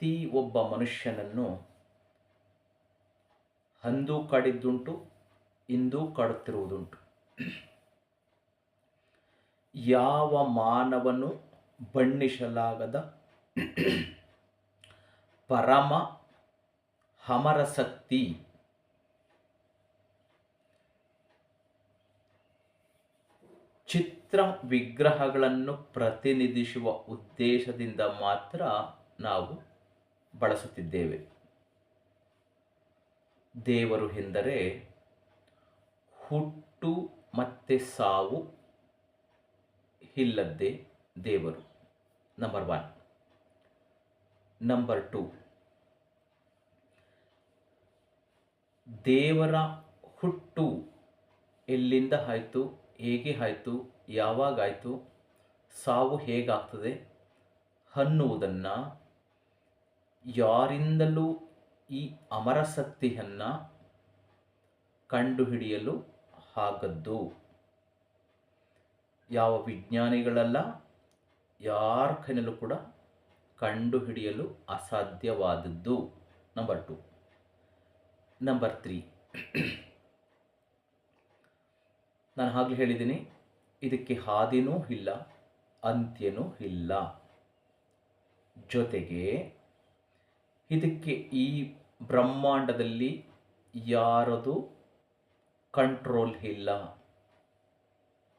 ಪ್ರತಿ ಒಬ್ಬ ಮನುಷ್ಯನನ್ನು ಅಂದು ಕಡಿದ್ದುಂಟು ಇಂದು ಕಾಡುತ್ತಿರುವುದುಂಟು. ಯಾವ ಮಾನವನು ಬಣ್ಣಿಸಲಾಗದ ಪರಮ ಹಮರಸಕ್ತಿ ಚಿತ್ರ ವಿಗ್ರಹಗಳನ್ನು ಪ್ರತಿನಿಧಿಸುವ ಉದ್ದೇಶದಿಂದ ಮಾತ್ರ ನಾವು ಬಳಸುತ್ತಿದ್ದೇವೆ. ದೇವರು ಎಂದರೆ ಹುಟ್ಟು ಮತ್ತೆ ಸಾವು ಇಲ್ಲದ್ದೇ ದೇವರು. ನಂಬರ್ ಒನ್ ನಂಬರ್ ಟು ದೇವರ ಹುಟ್ಟು ಎಲ್ಲಿಂದ ಆಯಿತು, ಹೇಗೆ ಆಯಿತು ಯಾವಾಗಾಯಿತು ಸಾವು ಹೇಗಾಗ್ತದೆ ಅನ್ನುವುದನ್ನು ಯಾರಿಂದಲೂ ಈ ಅಮರಸಕ್ತಿಯನ್ನು ಕಂಡುಹಿಡಿಯಲು ಆಗದ್ದು ಯಾವ ವಿಜ್ಞಾನಿಗಳಲ್ಲ, ಯಾರ ಕೈನಲ್ಲೂ ಕೂಡ ಕಂಡುಹಿಡಿಯಲು ಅಸಾಧ್ಯವಾದದ್ದು? ನಂಬರ್ ಟು ನಂಬರ್ ತ್ರೀ ನಾನು ಆಗಲೇ ಹೇಳಿದ್ದೀನಿ, ಇದಕ್ಕೆ ಹಾದಿನೂ ಇಲ್ಲ, ಅಂತ್ಯನೂ ಇಲ್ಲ. ಜೊತೆಗೆ ಇದಕ್ಕೆ ಈ ಬ್ರಹ್ಮಾಂಡದಲ್ಲಿ ಯಾರದು ಕಂಟ್ರೋಲ್ ಇಲ್ಲ.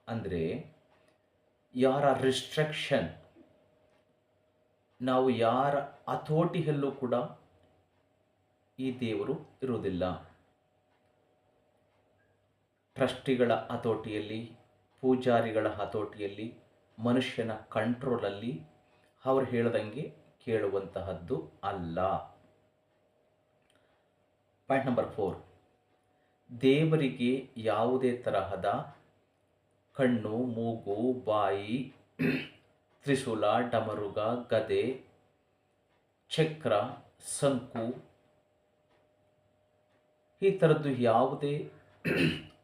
ಅಂದರೆ ಯಾರ ರಿಸ್ಟ್ರಿಕ್ಷನ್ ನಾವು ಯಾರ ಹತೋಟಿಯಲ್ಲೂ ಕೂಡ ಈ ದೇವರು ಇರುವುದಿಲ್ಲ. ಟ್ರಸ್ಟಿಗಳ ಹತೋಟಿಯಲ್ಲಿ ಪೂಜಾರಿಗಳ ಹತೋಟಿಯಲ್ಲಿ ಮನುಷ್ಯನ ಕಂಟ್ರೋಲಲ್ಲಿ ಅವರು ಹೇಳ್ದಂಗೆ ಕೇಳುವಂತಹದ್ದು ಅಲ್ಲ. ಪಾಯಿಂಟ್ ನಂಬರ್ ಫೋರ್ ದೇವರಿಗೆ ಯಾವುದೇ ತರಹದ ಕಣ್ಣು, ಮೂಗು, ಬಾಯಿ, ತ್ರಿಶೂಲ, ಡಮರುಗ, ಗದೆ, ಚಕ್ರ ಸಂಕು ಈ ಥರದ್ದು ಯಾವುದೇ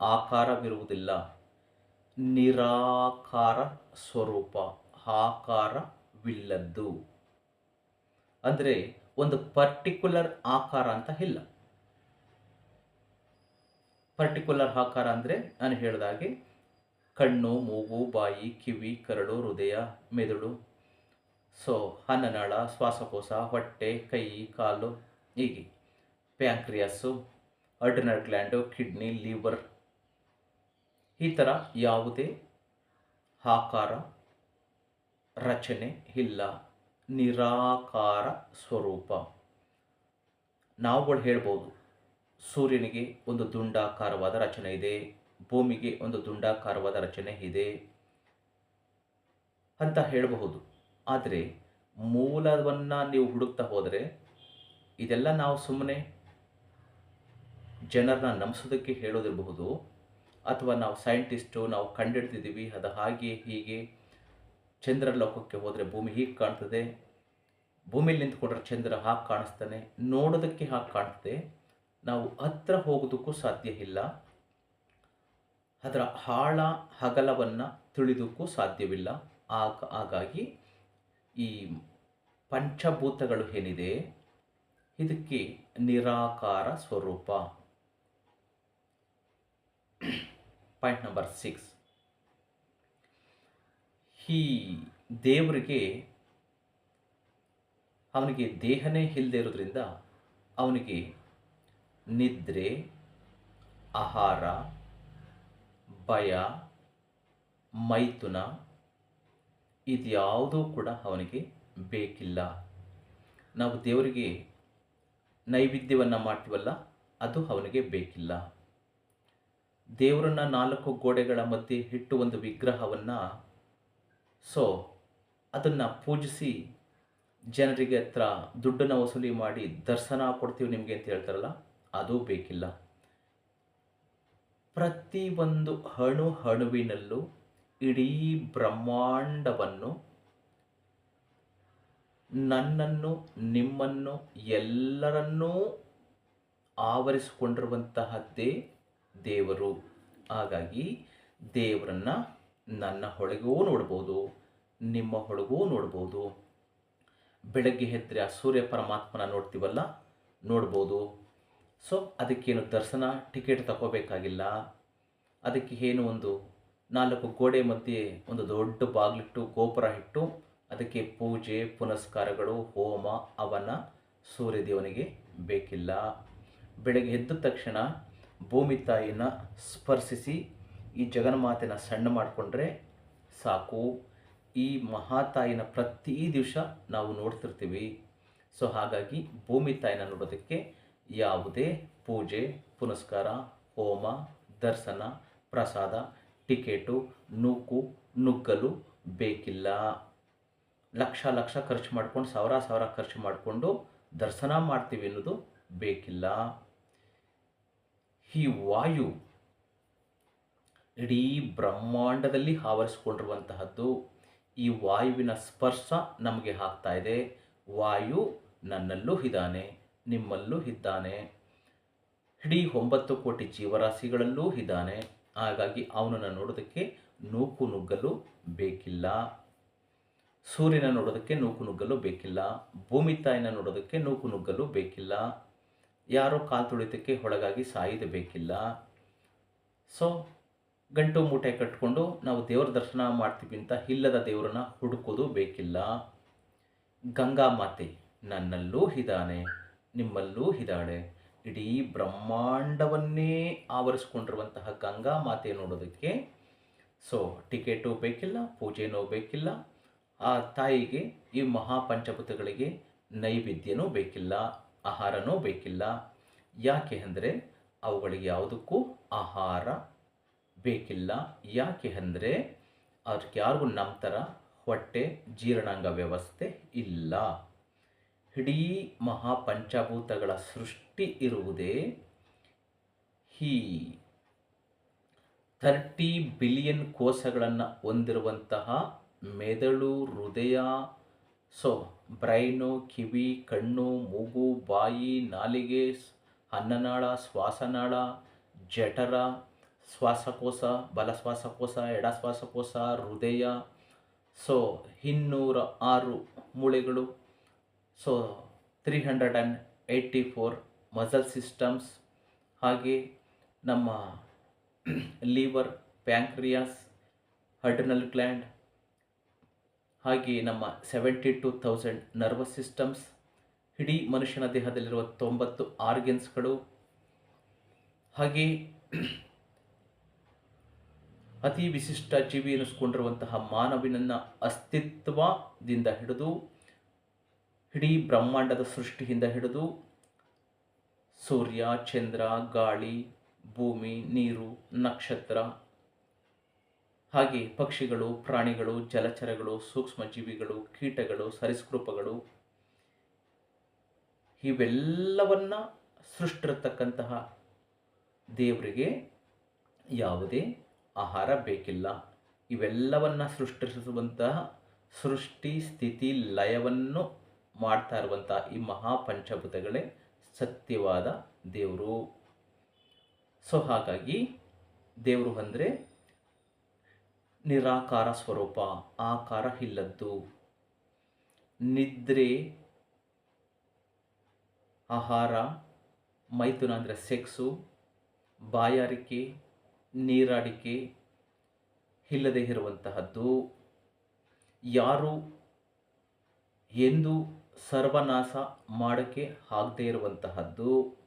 ಆಕಾರವಿರುವುದಿಲ್ಲ. ನಿರಾಕಾರ ಸ್ವರೂಪ, ಆಕಾರವಿಲ್ಲದ್ದು. ಅಂದರೆ ಒಂದು ಪರ್ಟಿಕ್ಯುಲರ್ ಆಕಾರ ಅಂತ ಇಲ್ಲ. ಪರ್ಟಿಕ್ಯುಲರ್ ಆಕಾರ ಅಂದರೆ ನಾನು ಹೇಳಿದಾಗೆ ಕಣ್ಣು, ಮೂಗು, ಬಾಯಿ, ಕಿವಿ, ಕರಡು, ಹೃದಯ, ಮೆದುಳು, ಸೊ ಹನ್ನನಾಳ ಶ್ವಾಸಕೋಶ, ಹೊಟ್ಟೆ, ಕೈ, ಕಾಲು, ಹೀಗೆ. Pancreas adrenal gland, kidney, liver. ಈ ಥರ ಯಾವುದೇ ಆಕಾರ, ರಚನೆ ಇಲ್ಲ. ನಿರಾಕಾರ ಸ್ವರೂಪ. ನಾವುಗಳು ಹೇಳ್ಬೋದು, ಸೂರ್ಯನಿಗೆ ಒಂದು ದುಂಡಾಕಾರವಾದ ರಚನೆ ಇದೆ, ಭೂಮಿಗೆ ಒಂದು ದುಂಡಾಕಾರವಾದ ರಚನೆ ಇದೆ ಅಂತ ಹೇಳಬಹುದು. ಆದರೆ ಮೂಲವನ್ನು ನೀವು ಹುಡುಕ್ತಾ ಹೋದರೆ ಇದೆಲ್ಲ ನಾವು ಸುಮ್ಮನೆ ಜನರನ್ನ ನಂಬಿಸೋದಕ್ಕೆ ಹೇಳೋದಿರಬಹುದು, ಅಥವಾ ನಾವು ಸೈಂಟಿಸ್ಟು ನಾವು ಕಂಡಿಡ್ತಿದ್ದೀವಿ ಅದು ಹಾಗೆ ಹೀಗೆ ಚಂದ್ರ ಲೋಕಕ್ಕೆ ಹೋದರೆ ಭೂಮಿ ಹೀಗೆ ಕಾಣ್ತದೆ? ಭೂಮಿಲಿ ನಿಂತ್ಕೊಂಡ್ರೆ ಚಂದ್ರ ಹಾಗೆ ಕಾಣಿಸ್ತಾನೆ? ನೋಡೋದಕ್ಕೆ ಹಾಗೆ ಕಾಣ್ತದೆ? ನಾವು ಹತ್ರ ಹೋಗೋದಕ್ಕೂ ಸಾಧ್ಯ ಇಲ್ಲ. ಅದರ ಆಳ ಹಗಲವನ್ನು ತಿಳಿದಕ್ಕೂ ಸಾಧ್ಯವಿಲ್ಲ. ಆಗ, ಹಾಗಾಗಿ ಈ ಪಂಚಭೂತಗಳು ಏನಿದೆ? ಇದಕ್ಕೆ ನಿರಾಕಾರ ಸ್ವರೂಪ. ಪಾಯಿಂಟ್ ನಂಬರ್ ಸಿಕ್ಸ್ ಈ ದೇವರಿಗೆ ಅವನಿಗೆ ದೇಹನೇ ಇಲ್ಲದೆ ಇರೋದ್ರಿಂದ ಅವನಿಗೆ ನಿದ್ರೆ, ಆಹಾರ, ಭಯ, ಮೈಥುನ ಇದ್ಯಾವುದೂ ಕೂಡ ಅವನಿಗೆ ಬೇಕಿಲ್ಲ. ನಾವು ದೇವರಿಗೆ ನೈವೇದ್ಯವನ್ನು ಮಾಡ್ತೀವಲ್ಲ, ಅದು ಅವನಿಗೆ ಬೇಕಿಲ್ಲ. ದೇವರನ್ನ ನಾಲ್ಕು ಗೋಡೆಗಳ ಮಧ್ಯೆ ಇಟ್ಟು ಒಂದು ವಿಗ್ರಹವನ್ನು ಸೊ ಅದನ್ನು ಪೂಜಿಸಿ ಜನರಿಗೆ ಹತ್ರ ದುಡ್ಡನ್ನು ವಸೂಲಿ ಮಾಡಿ ದರ್ಶನ ಕೊಡ್ತೀವಿ ನಿಮಗೆ ಅಂತ ಹೇಳ್ತಾರಲ್ಲ, ಅದು ಬೇಕಿಲ್ಲ. ಪ್ರತಿಯೊಂದು ಅಣು ಅಣುವಿನಲ್ಲೂ ಇಡೀ ಬ್ರಹ್ಮಾಂಡವನ್ನು ನನ್ನನ್ನು, ನಿಮ್ಮನ್ನು ಎಲ್ಲರನ್ನೂ ಆವರಿಸಿಕೊಂಡಿರುವಂತಹದ್ದೇ ದೇವರು. ಹಾಗಾಗಿ ದೇವರನ್ನು ನನ್ನ ಹೊಳೆಗೂ ನೋಡ್ಬೋದು, ನಿಮ್ಮ ಹೊಳಗೂ ನೋಡ್ಬೋದು. ಬೆಳಗ್ಗೆ ಎದ್ದರೆ ಆ ಸೂರ್ಯ ಪರಮಾತ್ಮನ ನೋಡ್ತೀವಲ್ಲ, ನೋಡ್ಬೋದು. ಸೊ, ಅದಕ್ಕೇನು ದರ್ಶನ, ಟಿಕೆಟ್ ತಗೋಬೇಕಾಗಿಲ್ಲ. ಅದಕ್ಕೆ ಏನು ಒಂದು ನಾಲ್ಕು ಗೋಡೆ ಮಧ್ಯೆ ಒಂದು ದೊಡ್ಡ ಬಾಗಿಲಿಟ್ಟು, ಗೋಪುರ ಇಟ್ಟು, ಅದಕ್ಕೆ ಪೂಜೆ, ಪುನಸ್ಕಾರಗಳು, ಹೋಮ ಅವನ ಸೂರ್ಯದೇವನಿಗೆ ಬೇಕಿಲ್ಲ. ಬೆಳಗ್ಗೆ ಎದ್ದ ತಕ್ಷಣ ಭೂಮಿ ತಾಯಿನ ಸ್ಪರ್ಶಿಸಿ ಈ ಜಗನ್ಮಾತೆನ ಸಣ್ಣ ಮಾಡಿಕೊಂಡ್ರೆ ಸಾಕು. ಈ ಮಹಾತಾಯಿನ ಪ್ರತಿ ದಿವಸ ನಾವು ನೋಡ್ತಿರ್ತೀವಿ. ಸೊ ಹಾಗಾಗಿ ಭೂಮಿ ತಾಯಿನ ನೋಡೋದಕ್ಕೆ ಯಾವುದೇ ಪೂಜೆ, ಪುನಸ್ಕಾರ, ಹೋಮ, ದರ್ಶನ, ಪ್ರಸಾದ, ಟಿಕೆಟು, ನೂಕು, ನುಗ್ಗಲು ಬೇಕಿಲ್ಲ. ಲಕ್ಷ ಲಕ್ಷ ಖರ್ಚು ಮಾಡ್ಕೊಂಡು, ಸಾವಿರ ಸಾವಿರ ಖರ್ಚು ಮಾಡಿಕೊಂಡು ದರ್ಶನ ಮಾಡ್ತೀವಿ ಅನ್ನೋದು ಬೇಕಿಲ್ಲ. ಈ ವಾಯು ಇಡೀ ಬ್ರಹ್ಮಾಂಡದಲ್ಲಿ ಆವರಿಸಿಕೊಂಡಿರುವಂತಹದ್ದು ಈ ವಾಯುವಿನ ಸ್ಪರ್ಶ ನಮಗೆ ಆಗ್ತಾ ಇದೆ. ವಾಯು ನನ್ನಲ್ಲೂ ಇದ್ದಾನೆ, ನಿಮ್ಮಲ್ಲೂ ಇದ್ದಾನೆ. ಇಡೀ ಒಂಬತ್ತು ಕೋಟಿ ಜೀವರಾಶಿಗಳಲ್ಲೂ ಇದ್ದಾನೆ. ಹಾಗಾಗಿ ಅವನನ್ನು ನೋಡೋದಕ್ಕೆ ನೂಕು ನುಗ್ಗಲು ಬೇಕಿಲ್ಲ. ಸೂರ್ಯನ ನೋಡೋದಕ್ಕೆ ನೂಕು ನುಗ್ಗಲು ಬೇಕಿಲ್ಲ. ಭೂಮಿ ತಾಯಿನ ನೋಡೋದಕ್ಕೆ ನೂಕು ನುಗ್ಗಲು ಬೇಕಿಲ್ಲ. ಯಾರೋ ಕಾಲು ತುಳಿತಕ್ಕೆ ಒಳಗಾಗಿ ಸಾಯಿದ ಬೇಕಿಲ್ಲ. ಸೊ ಗಂಟು ಮೂಟೆ ಕಟ್ಕೊಂಡು ನಾವು ದೇವರ ದರ್ಶನ ಮಾಡ್ತೀವಿ ಅಂತ ಇಲ್ಲದ ದೇವರನ್ನ ಹುಡುಕೋದು ಬೇಕಿಲ್ಲ. ಗಂಗಾ ಮಾತೆ, ನನ್ನಲ್ಲೂ ಇದ್ದಾನೆ, ನಿಮ್ಮಲ್ಲೂ ಇದ್ದಾಳೆ. ಇಡೀ ಬ್ರಹ್ಮಾಂಡವನ್ನೇ ಆವರಿಸ್ಕೊಂಡಿರುವಂತಹ ಗಂಗಾ ಮಾತೆ ನೋಡೋದಕ್ಕೆ ಸೊ, ಟಿಕೆಟು ಬೇಕಿಲ್ಲ, ಪೂಜೆನೂ ಬೇಕಿಲ್ಲ, ಆ ತಾಯಿಗೆ, ಈ ಮಹಾಪಂಚಭೂತಗಳಿಗೆ ನೈವೇದ್ಯನೂ ಬೇಕಿಲ್ಲ, ಆಹಾರನೂ ಬೇಕಿಲ್ಲ. ಯಾಕೆ ಅಂದರೆ, ಅವುಗಳಿಗೆ ಯಾವುದಕ್ಕೂ ಆಹಾರ ಬೇಕಿಲ್ಲ. ಯಾಕೆ ಅಂದರೆ ಅವ್ರಿಗೆ ಯಾರಿಗೂ ನಮ್ಮ ಥರ ಹೊಟ್ಟೆ ಜೀರ್ಣಾಂಗ ವ್ಯವಸ್ಥೆ ಇಲ್ಲ. ಇಡೀ ಮಹಾಪಂಚಭೂತಗಳ ಸೃಷ್ಟಿ ಇರುವುದೇ ಈ ಥರ್ಟಿ ಬಿಲಿಯನ್ ಕೋಶಗಳನ್ನು ಹೊಂದಿರುವಂತಹ ಮೆದುಳು, ಹೃದಯ, ಸೊ ಬ್ರೈನು, ಕಿವಿ, ಕಣ್ಣು, ಮೂಗು, ಬಾಯಿ, ನಾಲಿಗೆ ಅನ್ನನಾಳ, ಶ್ವಾಸನಾಳ, ಜಠರ ಶ್ವಾಸಕೋಶ ಬಲ ಶ್ವಾಸಕೋಶ ಎಡ ಶ್ವಾಸಕೋಶ ಹೃದಯ. ಸೊ ಇನ್ನೂರ ಆರು ಮೂಳೆಗಳು. So three hundred and eighty four muscle systems ಹಾಗೆ ನಮ್ಮ ಲಿವರ್ ಪ್ಯಾಂಕ್ರಿಯಾಸ್ ಅಡ್ರಿನಲ್ ಗ್ಲ್ಯಾಂಡ್ ಹಾಗೆ ನಮ್ಮ seventy two thousand nervous systems ಇಡೀ ಮನುಷ್ಯನ ದೇಹದಲ್ಲಿರುವ ತೊಂಬತ್ತು ಆರ್ಗೆನ್ಸ್ಗಳು ಹಾಗೆ ಅತಿ ವಿಶಿಷ್ಟ ಜೀವಿ ಎನಿಸ್ಕೊಂಡಿರುವಂತಹ ಮಾನವಿನನ್ನ ಅಸ್ತಿತ್ವದಿಂದ ಹಿಡಿದು, ಇಡೀ ಬ್ರಹ್ಮಾಂಡದ ಸೃಷ್ಟಿಯಿಂದ ಹಿಡಿದು, ಸೂರ್ಯ, ಚಂದ್ರ, ಗಾಳಿ, ಭೂಮಿ, ನೀರು, ನಕ್ಷತ್ರ, ಹಾಗೆ ಪಕ್ಷಿಗಳು, ಪ್ರಾಣಿಗಳು, ಜಲಚರಗಳು ಸೂಕ್ಷ್ಮ ಜೀವಿಗಳು ಕೀಟಗಳು ಸರಿಸ್ಕೃಪಗಳು ಇವೆಲ್ಲವನ್ನ ಸೃಷ್ಟಿರತಕ್ಕಂತಹ ದೇವರಿಗೆ ಯಾವುದೇ ಆಹಾರ ಬೇಕಿಲ್ಲ. ಇವೆಲ್ಲವನ್ನು ಸೃಷ್ಟಿಸುವಂತಹ ಸೃಷ್ಟಿ, ಸ್ಥಿತಿ, ಲಯವನ್ನು ಮಾಡ್ತಾ ಇರುವಂತಹ ಈ ಮಹಾಪಂಚಭೂತಗಳೇ ಸತ್ಯವಾದ ದೇವರು. ಸೊ ಹಾಗಾಗಿ ದೇವರು ಅಂದರೆ ನಿರಾಕಾರ ಸ್ವರೂಪ, ಆಕಾರ ಇಲ್ಲದ್ದು. ನಿದ್ರೆ, ಆಹಾರ, ಮೈಥುನ ಅಂದರೆ ಸೆಕ್ಸು ಬಾಯಾರಿಕೆ ನೀರಾಡಿಕೆ ಇಲ್ಲದೆ ಇರುವಂತಹದ್ದು. ಯಾರು ಎಂದು ಸರ್ವನಾಶ ಮಾಡೋಕ್ಕೆ ಆಗದೇ ಇರುವಂತಹದ್ದು.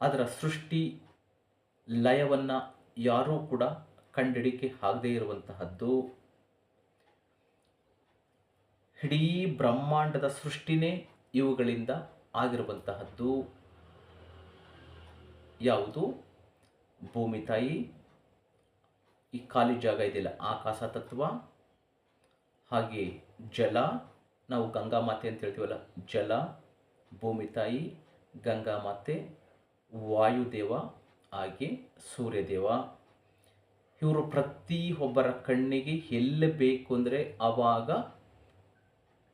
ಅದರ ಸೃಷ್ಟಿ ಲಯವನ್ನು ಯಾರೂ ಕೂಡ ಕಂಡಿಡಿಕೆ ಆಗದೇ ಇರುವಂತಹದ್ದು. ಇಡೀ ಬ್ರಹ್ಮಾಂಡದ ಸೃಷ್ಟಿನೇ ಇವುಗಳಿಂದ ಆಗಿರುವಂತಹದ್ದು. ಯಾವುದು? ಭೂಮಿ ತಾಯಿ, ಈ ಖಾಲಿ ಜಾಗ ಇದೆಯಲ್ಲ, ಆಕಾಶ ತತ್ವ, ಹಾಗೆ ಜಲ, ನಾವು ಗಂಗಾ ಮಾತೆ ಅಂತ ಹೇಳ್ತೀವಲ್ಲ, ಜಲ, ಭೂಮಿ ತಾಯಿ, ಗಂಗಾ ಮಾತೆ, ವಾಯುದೇವ, ಹಾಗೆ ಸೂರ್ಯದೇವ. ಇವರು ಪ್ರತಿ ಒಬ್ಬರ ಕಣ್ಣಿಗೆ ಎಲ್ಲಿ ಬೇಕು ಅಂದರೆ ಆವಾಗ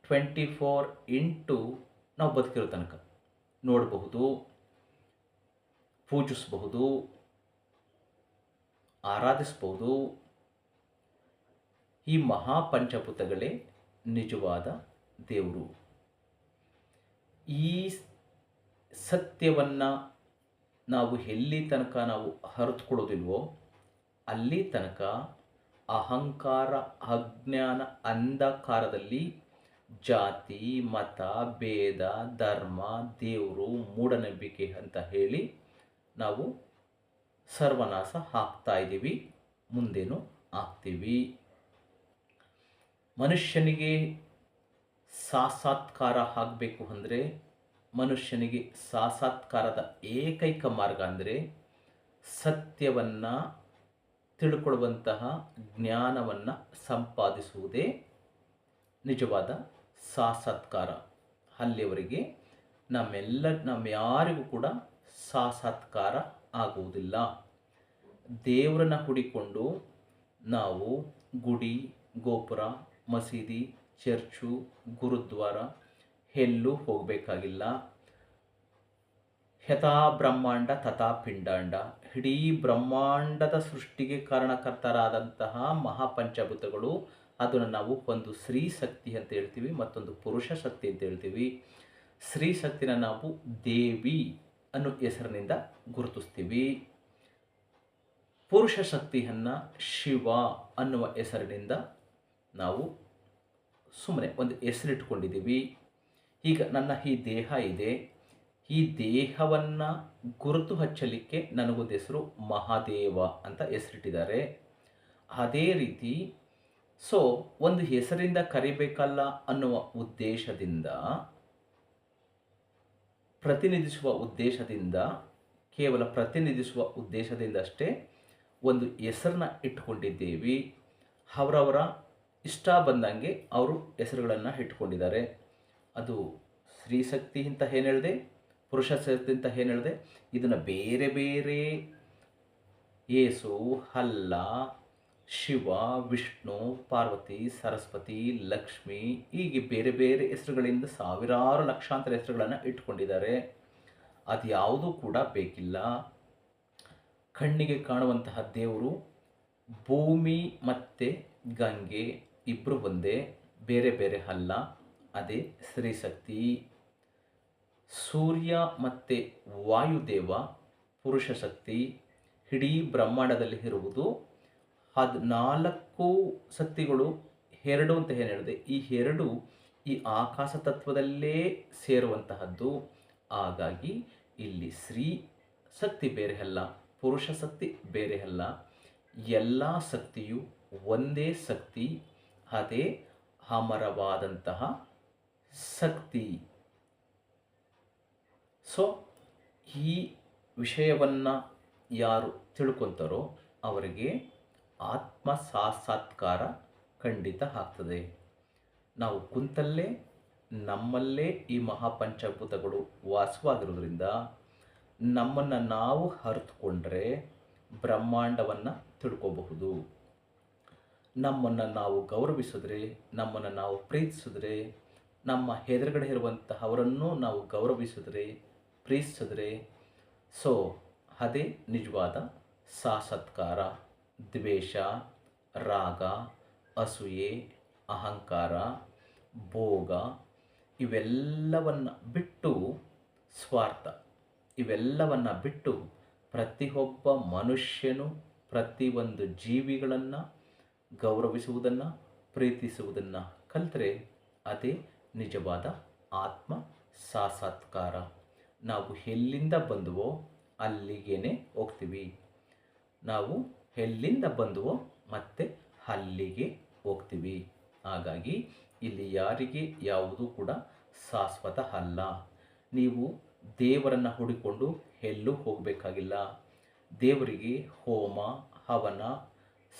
ಟ್ವೆಂಟಿ ಫೋರ್ ಇಂಟು ನಾವು ಬದುಕಿರೋ ತನಕ ನೋಡಬಹುದು, ಪೂಜಿಸಬಹುದು ಆರಾಧಿಸಬಹುದು. ಈ ಮಹಾಪಂಚಭೂತಗಳೇ ನಿಜವಾದ ದೇವರು. ಈ ಸತ್ಯವನ್ನು ನಾವು ಎಲ್ಲಿ ತನಕ ನಾವು ಹರಿದುಕೊಡೋದಿಲ್ವೋ ಅಲ್ಲಿ ತನಕ ಅಹಂಕಾರ, ಅಜ್ಞಾನ, ಅಂಧಕಾರದಲ್ಲಿ ಜಾತಿ, ಮತ, ಭೇದ, ಧರ್ಮ, ದೇವರು, ಮೂಢನಂಬಿಕೆ ಅಂತ ಹೇಳಿ ನಾವು ಸರ್ವನಾಶ ಹಾಕ್ತಾ ಇದ್ದೀವಿ, ಮುಂದೇನು ಆಗ್ತೀವಿ? ಮನುಷ್ಯನಿಗೆ ಸಾಕ್ಷಾತ್ಕಾರ ಆಗಬೇಕು ಅಂದರೆ, ಮನುಷ್ಯನಿಗೆ ಸಾಕ್ಷಾತ್ಕಾರದ ಏಕೈಕ ಮಾರ್ಗ ಅಂದರೆ, ಸತ್ಯವನ್ನು ತಿಳ್ಕೊಳ್ಳುವಂತಹ ಜ್ಞಾನವನ್ನು ಸಂಪಾದಿಸುವುದೇ ನಿಜವಾದ ಸಾಕ್ಷಾತ್ಕಾರ. ಅಲ್ಲಿಯವರೆಗೆ ನಮ್ಮೆಲ್ಲ ನಮ್ಮ ಯಾರಿಗೂ ಕೂಡ ಸಾಕ್ಷಾತ್ಕಾರ ಆಗುವುದಿಲ್ಲ. ದೇವರನ್ನ ಹುಡಿಕೊಂಡು ನಾವು ಗುಡಿ, ಗೋಪುರ, ಮಸೀದಿ, ಚರ್ಚು, ಗುರುದ್ವಾರ ಎಲ್ಲೂ ಹೋಗಬೇಕಾಗಿಲ್ಲ. ಯಥಾ ಬ್ರಹ್ಮಾಂಡ ತಥಾ ಪಿಂಡಾಂಡ. ಇಡೀ ಬ್ರಹ್ಮಾಂಡದ ಸೃಷ್ಟಿಗೆ ಕಾರಣಕರ್ತರಾದಂತಹ ಮಹಾಪಂಚಭೂತಗಳು ಅದನ್ನು ನಾವು ಒಂದು ಸ್ತ್ರೀ ಶಕ್ತಿ ಅಂತ ಹೇಳ್ತೀವಿ, ಮತ್ತೊಂದು ಪುರುಷ ಶಕ್ತಿ ಅಂತ ಹೇಳ್ತೀವಿ. ಸ್ತ್ರೀ ಶಕ್ತಿನ ನಾವು ದೇವಿ ಅನ್ನೋ ಹೆಸರಿನಿಂದ ಗುರುತಿಸ್ತೀವಿ. ಪುರುಷ ಶಕ್ತಿಯನ್ನು ಶಿವ ಅನ್ನುವ ಹೆಸರಿನಿಂದ ನಾವು ಸುಮ್ಮನೆ ಒಂದು ಹೆಸರಿಟ್ಕೊಂಡಿದ್ದೀವಿ. ಈಗ ನನ್ನ ಈ ದೇಹ ಇದೆ. ಈ ದೇಹವನ್ನು ಗುರುತು ಹಚ್ಚಲಿಕ್ಕೆ ನನಗೊಂದು ಹೆಸರು ಮಹಾದೇವ ಅಂತ ಹೆಸರಿಟ್ಟಿದ್ದಾರೆ. ಅದೇ ರೀತಿ, ಸೊ ಒಂದು ಹೆಸರಿಂದ ಕರಿಬೇಕಲ್ಲ ಅನ್ನುವ ಉದ್ದೇಶದಿಂದ, ಪ್ರತಿನಿಧಿಸುವ ಉದ್ದೇಶದಿಂದ, ಕೇವಲ ಪ್ರತಿನಿಧಿಸುವ ಉದ್ದೇಶದಿಂದ ಅಷ್ಟೇ ಒಂದು ಹೆಸರನ್ನ ಇಟ್ಕೊಂಡಿದ್ದೀವಿ ಅವರವರ ಇಷ್ಟ ಬಂದಂಗೆ ಅವರು ಹೆಸರುಗಳನ್ನು ಇಟ್ಕೊಂಡಿದ್ದಾರೆ ಅದು ಸ್ತ್ರೀಶಕ್ತಿ ಅಂತ ಏನು ಹೇಳಿದೆ? ಪುರುಷ ಶಕ್ತಿ ಅಂತ ಏನು ಹೇಳಿದೆ? ಇದನ್ನು ಬೇರೆ ಬೇರೆ ಏಸು, ಹಲ್ಲ, ಶಿವ, ವಿಷ್ಣು, ಪಾರ್ವತಿ, ಸರಸ್ವತಿ, ಲಕ್ಷ್ಮಿ ಹೀಗೆ ಬೇರೆ ಬೇರೆ ಹೆಸರುಗಳಿಂದ ಸಾವಿರಾರು ಲಕ್ಷಾಂತರ ಹೆಸರುಗಳನ್ನು ಇಟ್ಕೊಂಡಿದ್ದಾರೆ ಅದು ಯಾವುದೂ ಕೂಡ ಬೇಕಿಲ್ಲ. ಕಣ್ಣಿಗೆ ಕಾಣುವಂತಹ ದೇವರು, ಭೂಮಿ ಮತ್ತು ಗಂಗೆ ಇಬ್ಬರು ಒಂದೇ, ಬೇರೆ ಬೇರೆ ಅಲ್ಲ, ಅದೇ ಸ್ತ್ರೀಶಕ್ತಿ. ಸೂರ್ಯ ಮತ್ತು ವಾಯುದೇವ ಪುರುಷ ಶಕ್ತಿ. ಇಡೀ ಬ್ರಹ್ಮಾಂಡದಲ್ಲಿ ಇರುವುದು ಹದಿನಾಲ್ಕು ಶಕ್ತಿಗಳು, ಎರಡು ಅಂತ ಏನು ಹೇಳಿದೆ? ಈ ಎರಡು ಈ ಆಕಾಶ ತತ್ವದಲ್ಲೇ ಸೇರುವಂತಹದ್ದು. ಹಾಗಾಗಿ ಇಲ್ಲಿ ಸ್ತ್ರೀ ಶಕ್ತಿ ಬೇರೆ ಅಲ್ಲ. ಪುರುಷ ಶಕ್ತಿ ಬೇರೆ ಅಲ್ಲ. ಎಲ್ಲ ಶಕ್ತಿಯು ಒಂದೇ ಶಕ್ತಿ, ಅದೇ ಅಮರವಾದಂತಹ ಶಕ್ತಿ. ಸೊ ಈ ವಿಷಯವನ್ನು ಯಾರು ತಿಳ್ಕೊತಾರೋ ಅವರಿಗೆ ಆತ್ಮ ಸಾಕ್ಷಾತ್ಕಾರ ಖಂಡಿತ ಆಗ್ತದೆ. ನಾವು ಕುಂತಲ್ಲೇ, ನಮ್ಮಲ್ಲೇ ಈ ಮಹಾಪಂಚಭೂತಗಳು ವಾಸವಾಗಿರೋದ್ರಿಂದ ನಮ್ಮನ್ನು ನಾವು ಅರಿತುಕೊಂಡ್ರೆ ಬ್ರಹ್ಮಾಂಡವನ್ನು ತಿಳ್ಕೋಬಹುದು. ನಮ್ಮನ್ನು ನಾವು ಗೌರವಿಸಿದ್ರೆ, ನಮ್ಮನ್ನು ನಾವು ಪ್ರೀತಿಸಿದ್ರೆ, ನಮ್ಮ ಎದುರುಗಡೆ ಇರುವಂತಹವರನ್ನು ನಾವು ಗೌರವಿಸಿದ್ರೆ, ಪ್ರೀತಿಸಿದ್ರೆ, ಸೊ ಅದೇ ನಿಜವಾದ ಸಾಸತ್ಕಾರ. ದ್ವೇಷ, ರಾಗ, ಅಸೂಯೆ, ಅಹಂಕಾರ, ಭೋಗ ಇವೆಲ್ಲವನ್ನು ಬಿಟ್ಟು ಸ್ವಾರ್ಥ. ಇವೆಲ್ಲವನ್ನು ಬಿಟ್ಟು ಪ್ರತಿಯೊಬ್ಬ ಮನುಷ್ಯನು ಪ್ರತಿಯೊಂದು ಜೀವಿಗಳನ್ನು ಗೌರವಿಸುವುದನ್ನು, ಪ್ರೀತಿಸುವುದನ್ನು ಕಲಿತರೆ ಅದೇ ನಿಜವಾದ ಆತ್ಮ ಸಾಕ್ಷಾತ್ಕಾರ. ನಾವು ಎಲ್ಲಿಂದ ಬಂದುವೋ ಅಲ್ಲಿಗೇನೆ ಹೋಗ್ತೀವಿ. ನಾವು ಎಲ್ಲಿಂದ ಬಂದುವೋ ಮತ್ತೆ ಅಲ್ಲಿಗೆ ಹೋಗ್ತೀವಿ. ಹಾಗಾಗಿ ಇಲ್ಲಿ ಯಾರಿಗೆ ಯಾವುದೂ ಕೂಡ ಶಾಶ್ವತ ಅಲ್ಲ. ನೀವು ದೇವರನ್ನು ಹುಡುಕೊಂಡು ಎಲ್ಲೂ ಹೋಗಬೇಕಾಗಿಲ್ಲ. ದೇವರಿಗೆ ಹೋಮ, ಹವನ,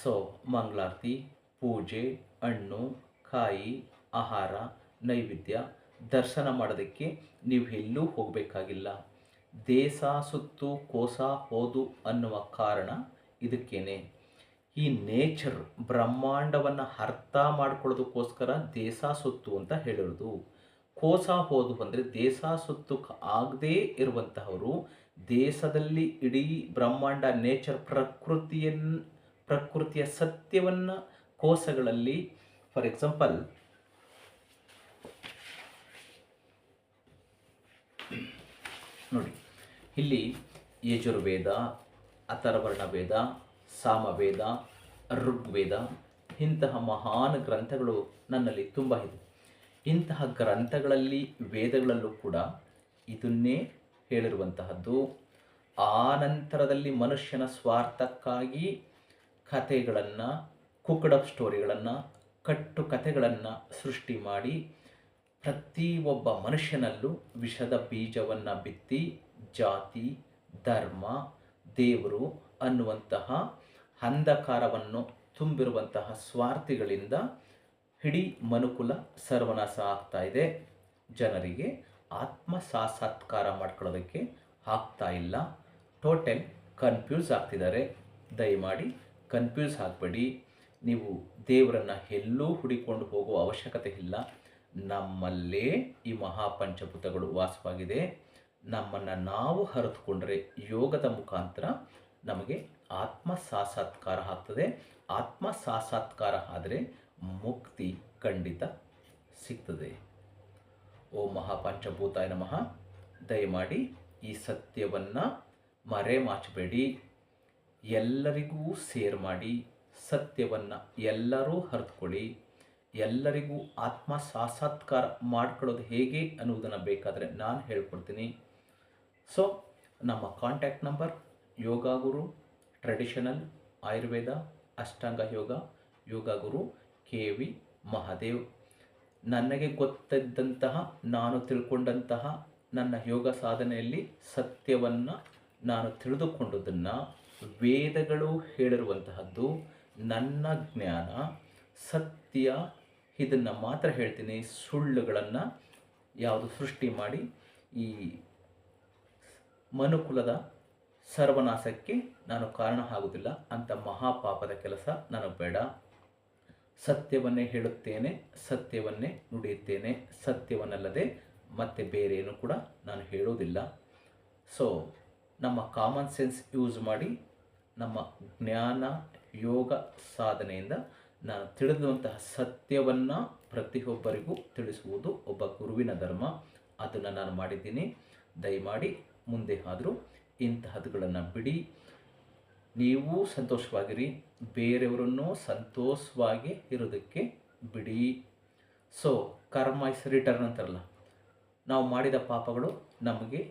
ಸೊ, ಮಂಗಳಾರತಿ, ಪೂಜೆ, ಹಣ್ಣು, ಕಾಯಿ, ಆಹಾರ, ನೈವೇದ್ಯ, ದರ್ಶನ ಮಾಡೋದಕ್ಕೆ ನೀವು ಎಲ್ಲೂ ಹೋಗಬೇಕಾಗಿಲ್ಲ. ದೇಶ ಸುತ್ತು ಕೋಸ ಹೋದು ಅನ್ನುವ ಕಾರಣ ಇದಕ್ಕೇನೆ. ಈ ನೇಚರ್ ಬ್ರಹ್ಮಾಂಡವನ್ನು ಅರ್ಥ ಮಾಡ್ಕೊಳ್ಳೋದಕ್ಕೋಸ್ಕರ ದೇಶ ಸುತ್ತು ಅಂತ ಹೇಳಿರೋದು. ಕೋಸ ಹೋದು ಅಂದರೆ ದೇಶ ಸುತ್ತು ಆಗದೇ ಇರುವಂತಹವರು ದೇಶದಲ್ಲಿ ಇಡೀ ಬ್ರಹ್ಮಾಂಡ ನೇಚರ್ ಪ್ರಕೃತಿಯನ್ನು ಪ್ರಕೃತಿಯ ಸತ್ಯವನ್ನು ಕೋಸಗಳಲ್ಲಿ ಫಾರ್ ಎಕ್ಸಾಂಪಲ್ ನೋಡಿ, ಇಲ್ಲಿ ಯಜುರ್ವೇದ ಅಥರ್ವರ್ಣ ವೇದ ಸಾಮವೇದ, ಋಗ್ವೇದ, ಇಂತಹ ಮಹಾನ್ ಗ್ರಂಥಗಳು ನನ್ನಲ್ಲಿ ತುಂಬ ಇದೆ. ಇಂತಹ ಗ್ರಂಥಗಳಲ್ಲಿ, ವೇದಗಳಲ್ಲೂ ಕೂಡ ಇದನ್ನೇ ಹೇಳಿರುವಂತಹದ್ದು. ಆ ನಂತರದಲ್ಲಿ ಮನುಷ್ಯನ ಸ್ವಾರ್ಥಕ್ಕಾಗಿ ಕಥೆಗಳನ್ನು ಕುಕ್ಕಡಪ್ ಸ್ಟೋರಿಗಳನ್ನು, ಕಟ್ಟು ಕಥೆಗಳನ್ನು ಸೃಷ್ಟಿ ಮಾಡಿ ಪ್ರತಿ ಒಬ್ಬ ಮನುಷ್ಯನಲ್ಲೂ ವಿಷದ ಬೀಜವನ್ನು ಬಿತ್ತಿ ಜಾತಿ, ಧರ್ಮ, ದೇವರು ಅನ್ನುವಂತಹ ಅಂಧಕಾರವನ್ನು ತುಂಬಿರುವಂತಹ ಸ್ವಾರ್ಥಿಗಳಿಂದ ಇಡೀ ಮನುಕುಲ ಸರ್ವನಾಶ ಆಗ್ತಾ ಇದೆ. ಜನರಿಗೆ ಆತ್ಮ ಸಾಕ್ಷಾತ್ಕಾರ ಮಾಡ್ಕೊಳ್ಳೋದಕ್ಕೆ ಆಗ್ತಾ ಇಲ್ಲ. ಟೋಟಲ್ ಕನ್ಫ್ಯೂಸ್ ಆಗ್ತಿದ್ದಾರೆ. ದಯಮಾಡಿ ಕನ್ಫ್ಯೂಸ್ ಆಗಬೇಡಿ. ನೀವು ದೇವರನ್ನು ಎಲ್ಲೂ ಹುಡಿಕೊಂಡು ಹೋಗುವ ಅವಶ್ಯಕತೆ ಇಲ್ಲ. ನಮ್ಮಲ್ಲೇ ಈ ಮಹಾಪಂಚಭೂತಗಳು ವಾಸವಾಗಿದೆ. ನಮ್ಮನ್ನು ನಾವು ಹರಿದುಕೊಂಡ್ರೆ ಯೋಗದ ಮುಖಾಂತರ ನಮಗೆ ಆತ್ಮ ಸಾಕ್ಷಾತ್ಕಾರ ಆಗ್ತದೆ. ಆತ್ಮ ಸಾಕ್ಷಾತ್ಕಾರ ಆದರೆ ಮುಕ್ತಿ ಖಂಡಿತ ಸಿಗ್ತದೆ. ಓ ಮಹಾಪಂಚಭೂತಾಯ ನಮಃ. ದಯಮಾಡಿ ಈ ಸತ್ಯವನ್ನು ಮರೆಮಾಚಬೇಡಿ ಎಲ್ಲರಿಗೂ ಸೇರ್ ಮಾಡಿ ಸತ್ಯವನ್ನು ಎಲ್ಲರೂ ಹರಿದುಕೊಳ್ಳಿ ಎಲ್ಲರಿಗೂ ಆತ್ಮ ಸಾಕ್ಷಾತ್ಕಾರ ಮಾಡ್ಕೊಳ್ಳೋದು ಹೇಗೆ ಅನ್ನುವುದನ್ನು ಬೇಕಾದರೆ ನಾನು ಹೇಳ್ಕೊಡ್ತೀನಿ. ಸೊ ನಮ್ಮ contact number yoga guru traditional Ayurveda Ashtanga yoga yoga guru K V Mahadev. ನನಗೆ ಗೊತ್ತಿದ್ದಂತಹ, ನಾನು ತಿಳ್ಕೊಂಡಂತಹ ನನ್ನ ಯೋಗ ಸಾಧನೆಯಲ್ಲಿ ಸತ್ಯವನ್ನು ನಾನು ತಿಳಿದುಕೊಂಡುದನ್ನು ವೇದಗಳು ಹೇಳಿರುವಂತಹದ್ದು, ನನ್ನ ಜ್ಞಾನ, ಸತ್ಯ, ಇದನ್ನು ಮಾತ್ರ ಹೇಳ್ತೀನಿ. ಸುಳ್ಳುಗಳನ್ನು ಯಾವುದು ಸೃಷ್ಟಿ ಮಾಡಿ ಈ ಮನುಕುಲದ ಸರ್ವನಾಶಕ್ಕೆ ನಾನು ಕಾರಣ ಆಗುವುದಿಲ್ಲ ಅಂಥ ಮಹಾಪಾಪದ ಕೆಲಸ ನನಗೆ ಬೇಡ. ಸತ್ಯವನ್ನೇ ಹೇಳುತ್ತೇನೆ, ಸತ್ಯವನ್ನೇ ನುಡಿಯುತ್ತೇನೆ. ಸತ್ಯವನ್ನಲ್ಲದೆ ಮತ್ತೆ ಬೇರೇನು ಕೂಡ ನಾನು ಹೇಳೋದಿಲ್ಲ ಸೊ ನಮ್ಮ ಕಾಮನ್ ಸೆನ್ಸ್ ಯೂಸ್ ಮಾಡಿ ನಮ್ಮ ಜ್ಞಾನ, ಯೋಗ ಸಾಧನೆಯಿಂದ ನಾನು ತಿಳಿದಂತಹ ಸತ್ಯವನ್ನು ಪ್ರತಿಯೊಬ್ಬರಿಗೂ ತಿಳಿಸುವುದು ಒಬ್ಬ ಗುರುವಿನ ಧರ್ಮ. ಅದನ್ನು ನಾನು ಮಾಡಿದ್ದೀನಿ. ದಯಮಾಡಿ ಮುಂದೆ ಆದರೂ ಇಂತಹದ್ದುಗಳನ್ನು ಬಿಡಿ. ನೀವು ಸಂತೋಷವಾಗಿರಿ. ಬೇರೆಯವರನ್ನು ಸಂತೋಷವಾಗಿ ಇರೋದಕ್ಕೆ ಬಿಡಿ. ಸೊ ಕರ್ಮ ಇಸ್ ರಿಟರ್ನ್ ಅಂತಾರಲ್ಲ. ನಾವು ಮಾಡಿದ ಪಾಪಗಳು ನಮಗೆ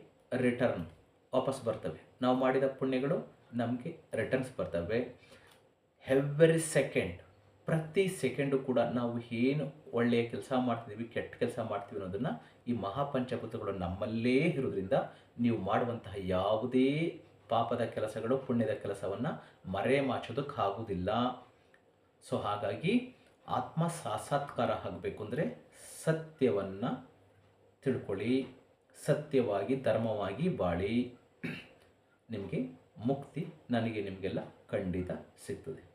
ರಿಟರ್ನ್ ವಾಪಸ್ ಬರ್ತವೆ. ನಾವು ಮಾಡಿದ ಪುಣ್ಯಗಳು ನಮಗೆ ರಿಟರ್ನ್ಸ್ ಬರ್ತವೆ. ಎವ್ರಿ ಸೆಕೆಂಡ್ ಪ್ರತಿ ಸೆಕೆಂಡು ಕೂಡ ನಾವು ಏನು ಒಳ್ಳೆಯ ಕೆಲಸ ಮಾಡ್ತಿದ್ದೀವಿ ಕೆಟ್ಟ ಕೆಲಸ ಮಾಡ್ತೀವಿ ಅನ್ನೋದನ್ನು ಈ ಮಹಾಪಂಚಭೂತಗಳು ನಮ್ಮಲ್ಲೇ ಇರೋದ್ರಿಂದ ನೀವು ಮಾಡುವಂತಹ ಯಾವುದೇ ಪಾಪದ ಕೆಲಸಗಳು ಪುಣ್ಯದ ಕೆಲಸವನ್ನು ಮರೆಮಾಚೋದಕ್ಕಾಗುವುದಿಲ್ಲ ಸೊ ಹಾಗಾಗಿ ಆತ್ಮ ಸಾಕ್ಷಾತ್ಕಾರ ಆಗಬೇಕು ಅಂದರೆ ಸತ್ಯವನ್ನು ತಿಳ್ಕೊಳ್ಳಿ, ಸತ್ಯವಾಗಿ, ಧರ್ಮವಾಗಿ ಬಾಳಿ. ನಿಮಗೆ ಮುಕ್ತಿ ನನಗೆ ನಿಮಗೆಲ್ಲ ಖಂಡಿತ ಸಿಗ್ತದೆ.